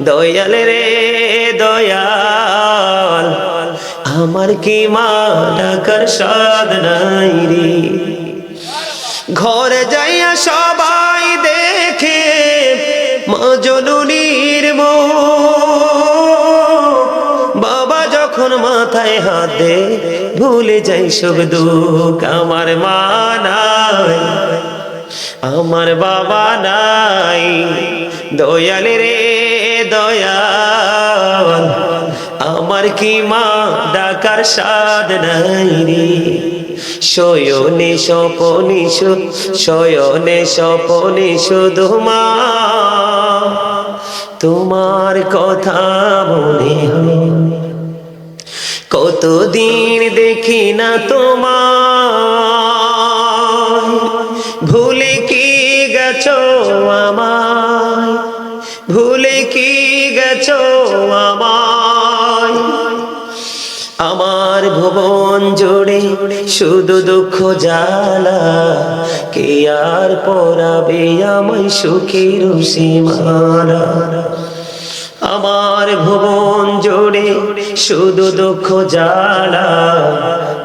দয়াল রে, দয়াল। আমার কি মা ডাকার নাই রে? ঘরে যাইয়া সবাই দেখে মা জননীর মুখ। বাবা যখন মাথায় হাত দে, ভুলে যাই সব দুঃখ আমার মা নাই। আমার বাবা নাই। দয়াল রে দয়াল, আমার কি মা ডাকার স্বাদ নাই রে? শয়নে স্বপনে শয়নে স্বপনে শুধু মা। তোমার কথা মনে কতদিন দেখি না তোমার ভুলে কি গেছো আমায়? ভুলে কি গেছো আমার ভুবন জোড়ে শুধু দুঃখ জ্বালা। কে আর পরাবে আমায় সুখের সীমানা? আমার ভুবন জুড়ে শুধু দুঃখ জ্বালা।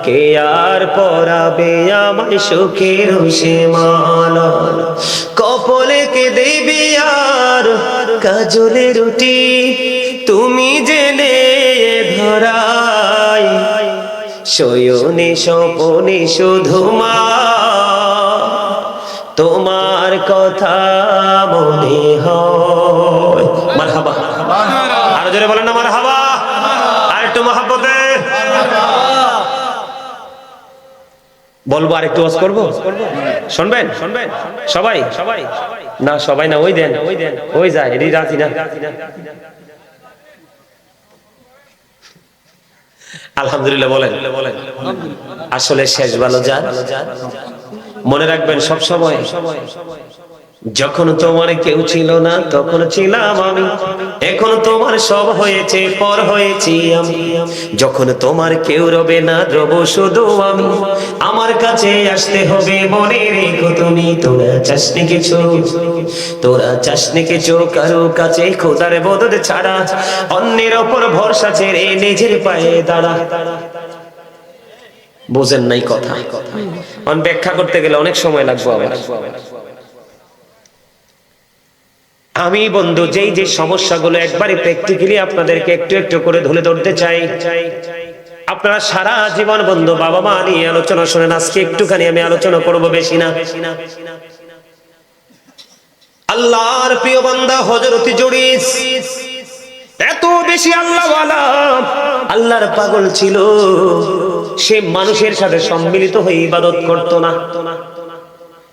কে আর পরাবে আমায় সুখের সীমানা? কপলে কে দেবে আর কাজলে রুটি? তুমি জেনে ধরাই। শয়নে স্বপনে শুধু মা। তোমার কথা মনে হয়। মারহাবা। আরও জোরে বলেন না, মারহাবা। আর একটু মহাব্বতে। বলব আর একটু ওয়াজ করব? শুনবেন? শুনবেন সবাই? সবাই না সবাই না, ওই দেন। ওই দেন ওই যায়, এটি রাজি না। আলহামদুলিল্লাহ বলেন। বলেন আসলে শেষ ভালো যান। মনে রাখবেন সব সময় যখন তোমার কেউ ছিল না, তখন ছিলাম আমি। এখন তোমার সব হয়েছে, পর হয়েছি আমি। যখন তোমার কেউ রবে না, রব শুধু আমি। আমার কাছে আসতে হবে, মনে রেখো তুমি, তোরা চাসনি কিছু। তোরা চাসনি কিছু, কারও কাছে খোদার বদল ছাড়া। অন্যের ওপর ভরসা ছেড়ে নিজের পায়ে দাঁড়া। বোঝেন নাই কথা। ব্যাখ্যা করতে গেলে অনেক সময় লাগবে আমার। আমি বন্ধু, যেই যে সমস্যাগুলো একবারে প্র্যাকটিক্যালি আপনাদেরকে একটু একটু করে ধরে ধরতে চাই। আপনারা সারা জীবন বন্ধু, বাবা মা নিয়ে আলোচনা শোনেন, আজকে একটুখানি আমি আলোচনা করব বেশি না। আল্লাহর প্রিয় বান্দা হজরতি জড়িস এত বেশি আল্লাহ আল্লাহর পাগল ছিল। সে মানুষের সাথে সম্মিলিত হয়ে ইবাদত করত না।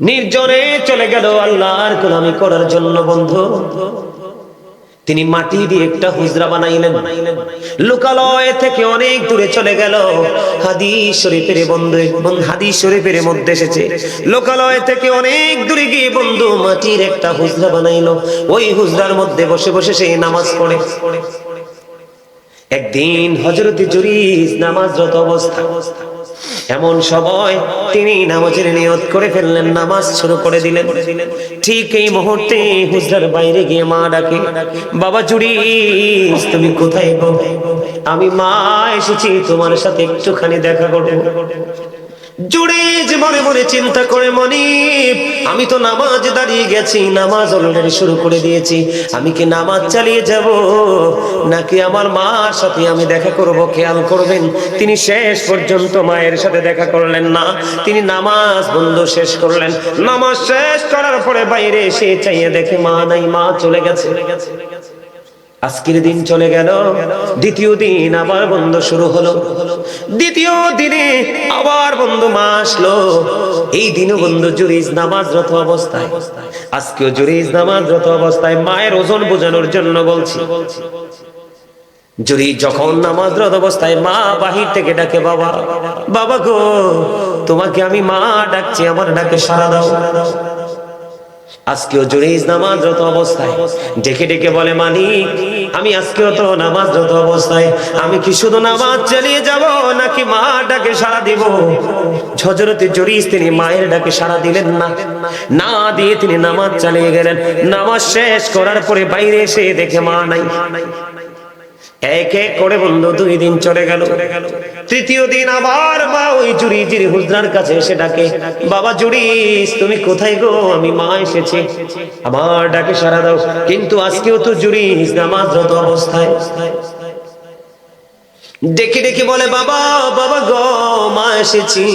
নির্জনে চলে গেল আল্লাহর গোলামি করার জন্য, বন্ধু। তিনি মাটি দিয়ে একটা হুজরা বানাইলেন। লোকালয় থেকে অনেক দূরে চলে গেল। হাদিস শরীফের বন্ধু হাদিস শরীফের মধ্যে এসেছে। লোকালয় থেকে অনেক দূরে গিয়ে বন্ধু মাটির একটা হুজরা বানাইলো। ওই হুজরার মধ্যে বসে বসে সে নামাজ পড়ে। একদিন হজরতি জুরিস নামাজরত অবস্থা এমন সময় তিনি নামাজের নিয়ত করে ফেললেন, নামাজ শুরু করে দিলেন। ঠিক এই মুহূর্তে হুজরার বাইরে গিয়ে মা ডাকে, বাবা জুড়ি তুমি কোথায় গো? আমি মা, এসেছি, তোমার সাথে একটুখানি দেখা করব। জুড়ে যে মনে মনে চিন্তা করে মনি আমি তো নামাজ দাঁড়িয়ে গেছি, নামাজ অলরেডি শুরু করে দিয়েছি, আমি কি নামাজ চালিয়ে যাব? নাকি আমার মার সাথে আমি দেখা করব, খেয়াল করবেন? তিনি শেষ পর্যন্ত মায়ের সাথে দেখা করলেন না, তিনি নামাজ বন্ধ শেষ করলেন। নামাজ শেষ করার পরে বাইরে এসে চাইয়ে দেখে মা নাই, মা চলে গেছে। আজকের দিন চলে গেল। দ্বিতীয় দিন আবার বন্ধ শুরু হলো। দ্বিতীয় দিনে আবার বন্ধু মা আসলো। এই দিনও বন্ধু জুরিজ নামাজরত অবস্থায়। আজকেও জুরিজ নামাজরত অবস্থায় মায়ের ওজন বোঝানোর জন্য বলছি। যদি যখন নামাজরত অবস্থায় মা বাহির থেকে ডাকে, বাবা বাবা গো, তোমাকে আমি মা ডাকছি, আমার ডাকে সারা দাও। আজকেও জুরিজ নামাজরত অবস্থায়। ডেকে ডেকে বলে মালিক আমি আজকেও তো নামাজরত অবস্থায়। আমি কি শুধু নামাজ চালিয়ে যাব নাকি মা ডাকে সারা দিব? ঝজরতে জুরিজ তিনি মায়ের ডাকে সারা দিলেন না। না দিয়ে তিনি নামাজ চালিয়ে গেলেন। নামাজ শেষ করার পরে বাইরে এসে দেখে মা নাই। এক এক করে বন্ধু দুই দিন চলে গেল। তৃতীয় দিন আবার মা ওই জুরিজির হুজরার কাছে এসে ডাকে, বাবা জুরিস তুমি কোথায় গো? আমি মা এসেছি। আমার ডাকে সারা দাও। কিন্তু আজকেও তো জুরিস নামাজরত অবস্থায়। ডেকে ডেকে বলে, বাবা বাবা গো, মা এসেছি।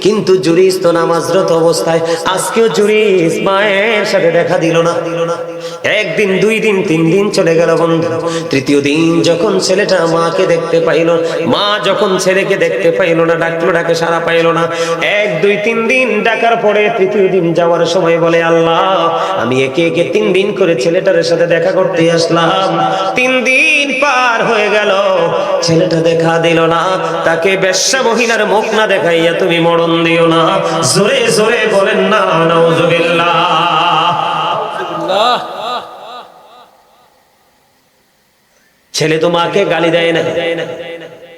কিন্তু জুরিস তো নামাজরত অবস্থায়। আজকেও জুরিস মায়ের সাথে দেখা দিল না দিল না। একদিন, দুই দিন, তিন দিন চলে গেল বন্ধু। তৃতীয় দিন যখন ছেলেটা মাকে দেখতে পাইল, মা যখন ছেলেকে দেখতে পাইল না, ডাকলো, ডাকে সারা পাইল না। এক, দুই, তিন দিন ডাকার পরে তৃতীয় দিন যাওয়ার সময় বলে, আল্লাহ, আমি একে একে তিন দিন করে ছেলেটার সাথে দেখা করতে আসলাম। তিন দিন পার হয়ে গেল। ছেলেটা দেখা দিল না। তাকে বেশ্যা মহিলার মুখ না দেখাইয়া তুমি মরণ দিও না। জোরে জোরে বলেন না নাউজুবিল্লাহ। ছেলে তো মাকে গালি দেয় না।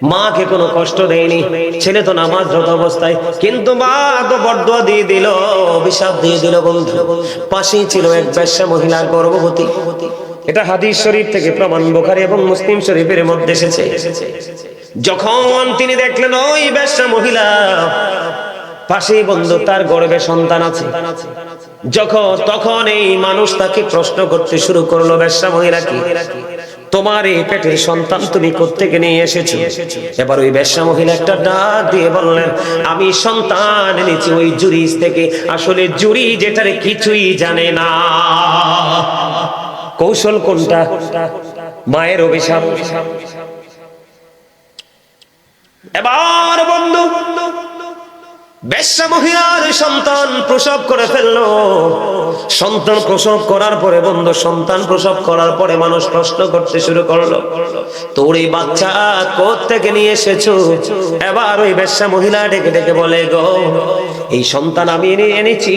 মাকে কোনো কষ্ট দেয়নি। ছেলে তো নামাজ যত অবস্থায়। কিন্তু মা তো বড্ড দিয়ে দিল, অভিশাপ দিয়ে দিল বন্ধু। পাশেই ছিল এক ব্যবসা মহিলা গর্ভবতী। এটা হাদিস শরীফ থেকে প্রমাণ। বোখারি এবং মুসলিম শরীফের মধ্যে এসেছে। যখন তিনি দেখলেন ওই ব্যবসা মহিলা, পাশেই বন্ধু তার গর্বে সন্তান আছে। যখন, তখন এই মানুষ তাকে প্রশ্ন করতে শুরু করল ব্যবসা মহিলা কি তোমার এই পেটের সন্তান তুমি কোত্থেকে নিয়ে এসেছ? এবার ওই ব্যবসা মহিলা একটা ডাক দিয়ে বললেন, আমি সন্তান এনেছি ওই জুরিস থেকে। আসলে জুরি যেটার কিছুই জানে না। কৌশল কোনটা? মায়ের অভিশাপ। এবার বন্ধু, বেশ্যা মহিলার সন্তান প্রসব করে ফেলল। সন্তান প্রসব করার পরে বন্ধু, সন্তান প্রসব করার পরে মানুষ প্রশ্ন করতে শুরু করল। তোর এই বাচ্চা থেকে নিয়ে এসেছ? এবার ওই বেশ্যা মহিলা ডেকে ডেকে বলে, গো, এই সন্তান আমি এনে এনেছি।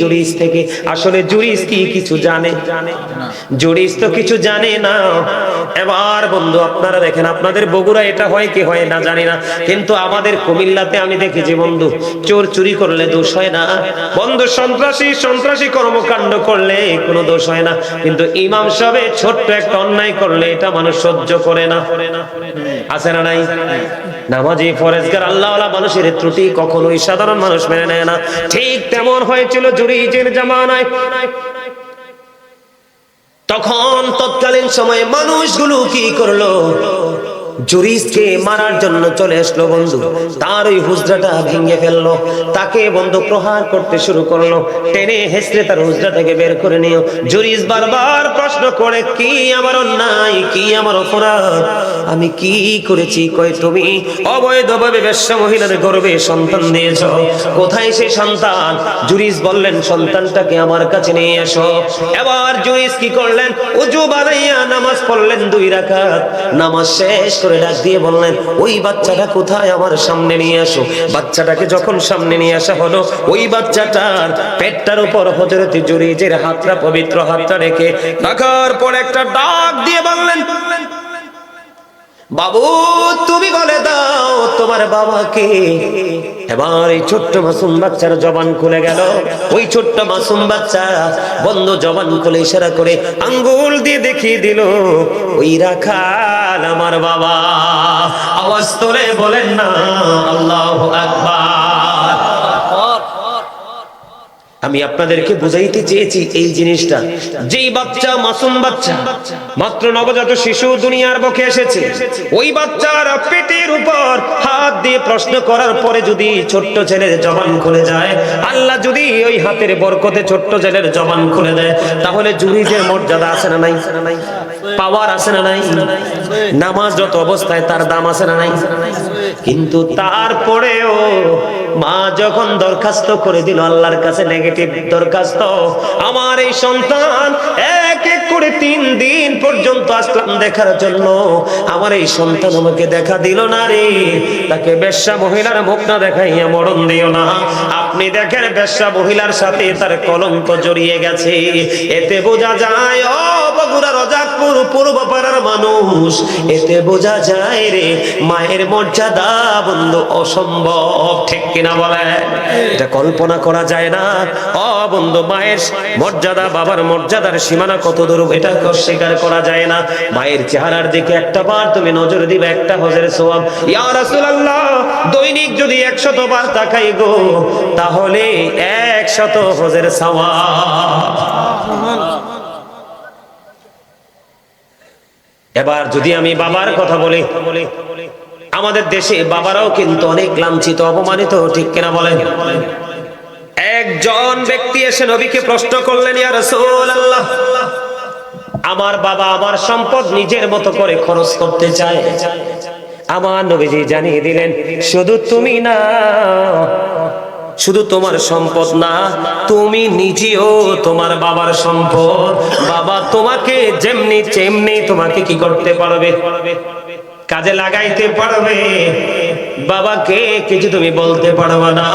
জুরিস থেকে আসলে জুরিস কি কিছু জানে? জুরিস তো কিছু জানে না। এবার বন্ধু, আপনারা দেখেন, আপনাদের বগুড়া এটা হয় কি হয় না জানি না। কিন্তু আমাদের কুমিল্লাতে আমি দেখেছি বন্ধু, চোর চুরি করলে দোষ হয় না। বন্ধু, সন্ত্রাসী সন্ত্রাসী কর্মকাণ্ড করলে কোনো দোষ হয় না। কিন্তু ইমাম সাহেব ছোট্ট একটা অন্যায় করলে এটা মানুষ সহ্য করে না। আছে না নাই? নামাজি, ফরেজগার আল্লাহ মানুষের ত্রুটি কখনোই সাধারণ মানুষ মেনে নেয় না। ঠিক তেমন হয়েছিল জুরিজের জামানায়। তখন তৎকালীন সময়ে মানুষগুলো কি করল? জুরিসকে মারার জন্য চলে আসলো বন্ধু। তার ওই হুজরাটা ভেঙে ফেলল। তাকে বন্ধু প্রহার করতে শুরু করল। টেনে হেসড়ে তার হুজরা থেকে বের করে নিও জুরিস বারবার প্রশ্ন করে, কি আমার অন্যায়? কি আমার অপরাধ? আমি কি করেছি? কই তুমি? অবৈধভাবে বেশ্যা মহিলার গর্বে সন্তান দিয়েছ। কোথায় সেই সন্তান? জুরিস বললেন, সন্তানটাকে আমার কাছে নিয়ে এসো। এবার জুরিস কি করলেন? উজু বানাইয়া নামাজ পড়লেন দুই রাকাত। নামাজ শেষ করে ডাক দিয়ে বললেন, ওই বাচ্চাটা কোথায়? আমার সামনে নিয়ে আসো। বাচ্চাটাকে যখন সামনে নিয়ে আসা হলো, ওই বাচ্চাটার পেটটার উপর হজরতে জুরিজের হাতটা পবিত্র হাতটা রেখে রাখার পর একটা ডাক দিয়ে বললেন বাবু, তুমি বলে দাও, তোমার বাবাকে। এবার এই ছোট্ট মাসুম বাচ্চার জবান খুলে গেল। ওই ছোট্ট মাসুম বাচ্চা বন্ধ জবান খুলে ইশারা করে আঙ্গুল দিয়ে দেখিয়ে দিল, ওই রাখাল আমার বাবা। আওয়াজ তোলে বলেন না, আল্লাহ আকবার। আমি আপনাদেরকে বুঝাইতে চেয়েছি এই জিনিসটা। যেই বাচ্চা মাসুম বাচ্চা, মাত্র নবজাত শিশু দুনিয়ার বুকে এসেছে, ওই বাচ্চার পেটের উপর হাত দিয়ে প্রশ্ন করার পরে যদি ছোট্ট ছেলের জবান খুলে যায়, আল্লাহ যদি ওই হাতের বরকতে ছোট্ট ছেলের জবান খুলে দেয়, তাহলে জুরিজের মর্যাদা আছে না নাই? পাওয়ার আছে না নাই? নামাজ যত অবস্থায় তার দাম আছে না নাই? কিন্তু তারপরেও মা যখন দরখাস্ত করে দিল আল্লাহর কাছে নেগেটিভ দরখাস্ত, আমার এই সন্তান এক এক করে তিন দিন পর্যন্ত আসলাম দেখার জন্য। আমার এই সন্তান আমাকে দেখা দিল না রে। তাকে বেশ্যা মহিলার মুখ না দেখাইয়া মরণ দিও না। আপনি দেখেন বেশ্যা মহিলার সাথে তার কলঙ্ক জড়িয়ে গেছে। এতে বোঝা যায়, ও মানুষ। এতে বোঝা যায় রে, মায়ের মর্যাদা বন্ধু অসম্ভব। ঠিক কিনা বলেন এটা কল্পনা করা যায় না। ও বন্ধু, মায়ের মর্যাদা, বাবার মর্যাদার সীমানা কত দূর, এটা স্বীকার করা যায় না। মায়ের চেহারার দিকে একটা বার তুমি নজর দিবে, একটা হজের সোয়াব। ইয়া রাসূলুল্লাহ, দৈনিক যদি 100 বার তাকাই গো, তাহলে 100 হজের সওয়াব। এবার যদি আমি বাবার কথা বলি, আমাদের দেশে বাবারাও কিন্তু অনেক লাঞ্ছিত, অপমানিত, ঠিক কিনা বলেন? একজন ব্যক্তি এসে নবীকে প্রশ্ন করলেন, ইয়া রাসূলুল্লাহ, আমার বাবা আমার সম্পদ নিজের মতো করে খরচ করতে চায়? আমার নবীজি জানিয়ে দিলেন, শুধু তুমি না শুধু তোমার সম্পদ না, তুমি নিজেও তোমার বাবার সম্পদ। বাবা তোমাকে যেমনি তেমনি তোমাকে কি করতে পারবে? কাজে লাগাইতে পারবে। বাবাকে কিছু তুমি বলতে পারবে না।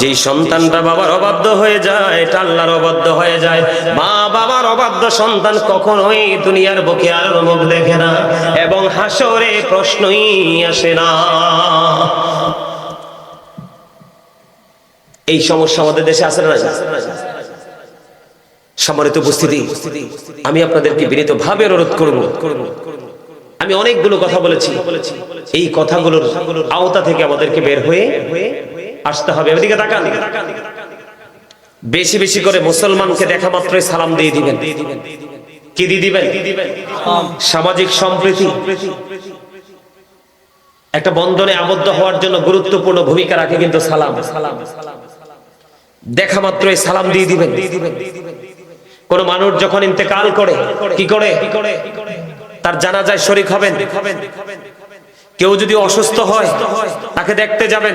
যে সন্তানটা বাবার অবাধ্য হয়ে যায়, এটা আল্লাহর অবাধ্য হয়ে যায়। মা বাবার অবাধ্য সন্তান কখনোই দুনিয়ার বুকে আর মুখ দেখে না, এবং হাসরে প্রশ্নই আসে না। এই সমস্যা আমাদের দেশে আছে না? সম্মানিত উপস্থিতি, আমি আপনাদেরকে বিনীত ভাবে অনুরোধ করব। আমি অনেকগুলো কথা বলেছি। এই কথাগুলোর আওতা থেকে আমাদেরকে বের হয়ে আসতে হবে। এদিকে তাকান। বেশি বেশি করে মুসলমানকে দেখা মাত্রই সালাম দিয়ে দিবেন। কি দিয়ে দিবেন? সামাজিক সম্প্রীতি। একটা বন্ধনে আবদ্ধ হওয়ার জন্য গুরুত্বপূর্ণ ভূমিকা রাখে কিন্তু সালাম সালাম। দেখা মাত্রই সালাম দিয়ে দিবেন। কোন মানুষ যখন ইন্তেকাল করে, কি করে? তার জানাজায় শরিক হবেন। কেউ যদি অসুস্থ হয়, তাকে দেখতে যাবেন।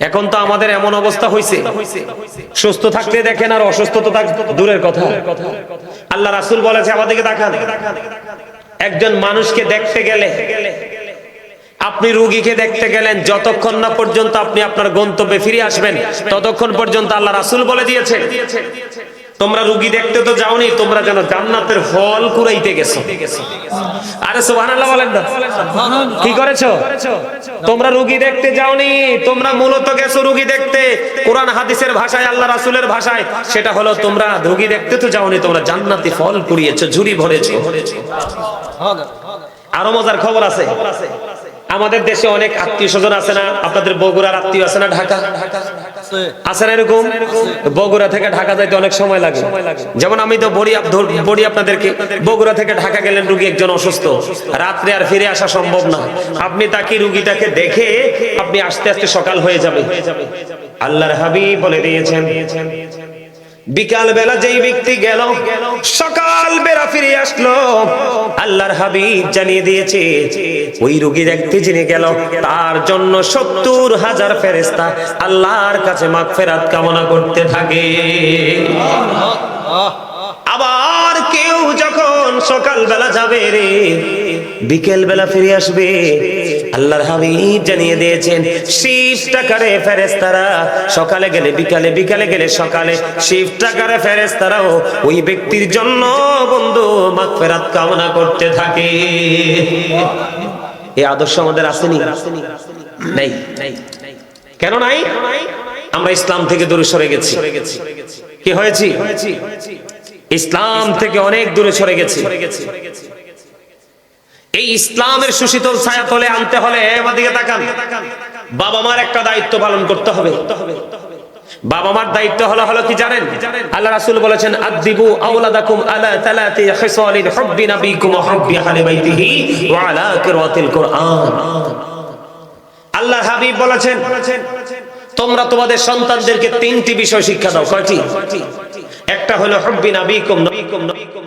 এখন তো আমাদের এমন অবস্থা হয়েছে সুস্থ থাকতে দেখেন আর অসুস্থ তো দূরের কথা। আল্লাহ রাসুল বলেছে, আমাদেরকে দেখান। একজন মানুষকে দেখতে গেলে আপনি রুগীকে দেখতে গেলেন, যতক্ষণ না পর্যন্ত আপনি আপনার গন্তব্যে ফিরে আসবেন, ততক্ষণ পর্যন্ত আল্লাহ রাসুল বলে দিয়েছে তোমরা রুগী দেখতে তো যাওনি, তোমরা যেন জান্নাতের ফল কুড়াইতে গেছো। আরে সুবহানাল্লাহ বলেন না। কি করেছ? তোমরা রুগী দেখতে যাওনি, তোমরা মূলত গেছো রুগী দেখতে। কোরআন হাদিসের ভাষায়, আল্লাহ রাসূলের ভাষায়, সেটা হলো তোমরা রুগী দেখতে তো যাওনি, তোমরা জান্নাতি ফল কুড়িয়েছো ঝুরি ভরেছো। আরও মজার খবর আছে। আমাদের দেশে অনেক আত্মীয় স্বজন আছে না? আপনাদের বগুড়ার আত্মীয় আছে না ঢাকা? আছে না এরকম? বগুড়া থেকে ঢাকা যাইতে অনেক সময় লাগে। যেমন আমি তো বড়ি বড়ি আপনাদেরকে বগুড়া থেকে ঢাকা গেলেন রুগী একজন অসুস্থ। রাত্রে আর ফিরে আসা সম্ভব না। আপনি তাকে রুগীটাকে দেখে আপনি আস্তে আস্তে সকাল হয়ে যাবে। আল্লাহর হাবিব বলে দিয়েছেন বিকাল বেলা যেই ব্যক্তি গেল, সকাল বেলা ফিরে আসলো। আল্লাহর হাবিব জানিয়ে দিয়েছে, ওই রোগী দেখতে যিনি গেল, তার জন্য সত্তর হাজার ফেরেস্তা আল্লাহর কাছে মাগফেরাত কামনা করতে থাকে। আবার কেউ যখন সকাল বেলা যাবে রে বিকেল বেলা ফিরে আসবে। আল্লাহর হাবিব জানিয়ে দিয়েছেন শিফট আকারে ফেরেশতারা? সকালে গেলে বিকালে বিকালে গেলে সকালে। শিফট আকারে ফেরেশতারাও? ওই ব্যক্তির জন্য বন্ধু মাগফিরাত কামনা করতে থাকে। এই আদর্শ আমাদের আসেনি? নাই। কেন নাই? আমরা ইসলাম থেকে দূরে সরে গেছি। কি হয়েছি? ইসলাম থেকে অনেক দূরে সরে গেছি। এই ইসলামের সুশীতল ছায়া তলে আনতে হলে এদিকে তাকান। বাবা মার একটা দায়িত্ব পালন করতে হবে। বাবা মার দায়িত্ব হলো হলো কি জানেন? আল্লাহ রাসূল বলেছেন আদিবু আওলাদাকুম আলা তালাতি খিসালিল হুব্বি নাবিকুম ওয়া হুব্বি আহলি বাইতিহি ওয়া আলা কিরাতিল কুরআন আল্লাহ হাবিব বলেছেন, তোমরা তোমাদের সন্তানদেরকে তিনটি বিষয় শিক্ষা দাও। কয়টি? একটা হলো, হুব্বি নাবিকুম নবিকুম নবিকুম